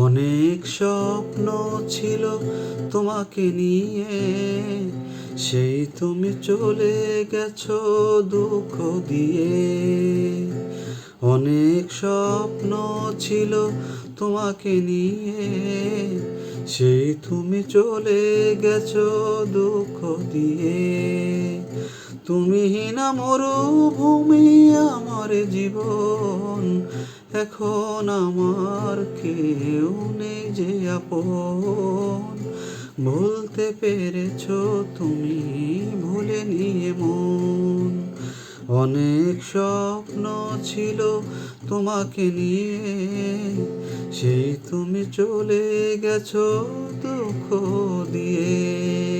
অনেক স্বপ্ন ছিল তোমাকে নিয়ে। সেই তুমি চলে গেছো দুঃখ দিয়ে। অনেক স্বপ্ন ছিল তোমাকে নিয়ে। সেই তুমি চলে গেছো দুঃখ দিয়ে। তুমি না মরুভূমি আমার জীবন। এখন আমার কেউ নেই যে আপন। বলতে পেরেছ তুমি ভুলে নিয়ে মন। অনেক স্বপ্ন ছিল তোমাকে নিয়ে। সেই তুমি চলে গেছো দুঃখ দিয়ে।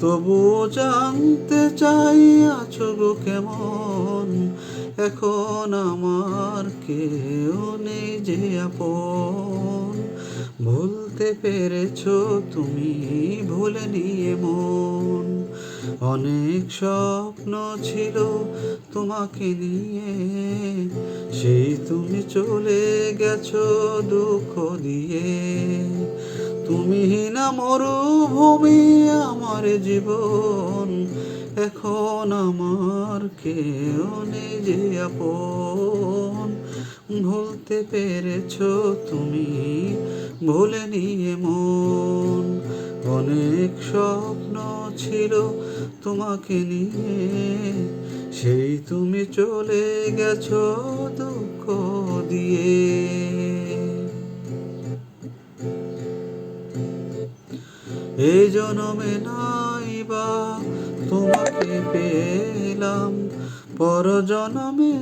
তবুও জানতে চাই আছো গো কেমন? এখন আমার কেউ নেই যে আপন। ভুলতে পেরেছ তুমি, ভুলে নিয়ে মন। অনেক স্বপ্ন ছিল তোমাকে নিয়ে। সেই তুমি চলে গেছো দুঃখ দিয়ে। তুমি না মরুভূমি আমার জীবন। এখন আমার কেউ যে আপন। ভুলতে পেরেছ তুমি, ভুলে নিয়ে মন। অনেক স্বপ্ন ছিল তোমাকে নিয়ে, সেই তুমি চলে গেছো দুঃখ দিয়ে। এই জনমে নাই বা তোমাকে পেলাম পর জনমে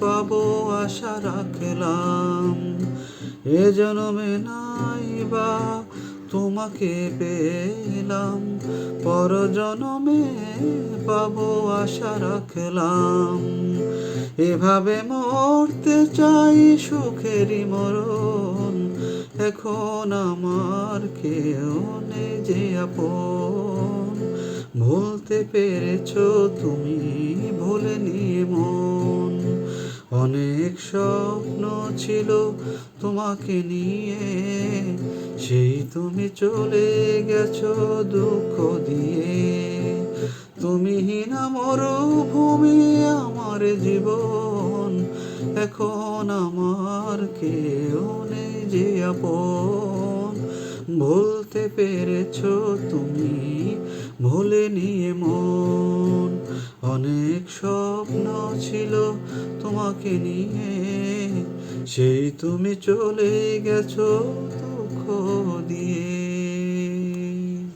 পাবো আশা রাখলাম। এ জনমে নাই বা তোমাকে পেলাম পর জনমে পাবো আশা রাখলাম। এভাবে মরতে চাই সুখেরই মরণ। এখন আমার কেউ নেই যে আপন। ভুলতে পেরেছ তুমি, ভুলে নিয়ে মন। অনেক স্বপ্ন ছিল তোমাকে নিয়ে, সেই তুমি চলে গেছো দুঃখ দিয়ে। তুমি না মরুভূমি আমার জীবন, এখন আমার কেউ আপন ভুলতে পেরেছ তুমি, ভুলে নিয়ে মন। অনেক স্বপ্ন ছিল তোমাকে নিয়ে, সেই তুমি চলে গেছো দুঃখ দিয়ে।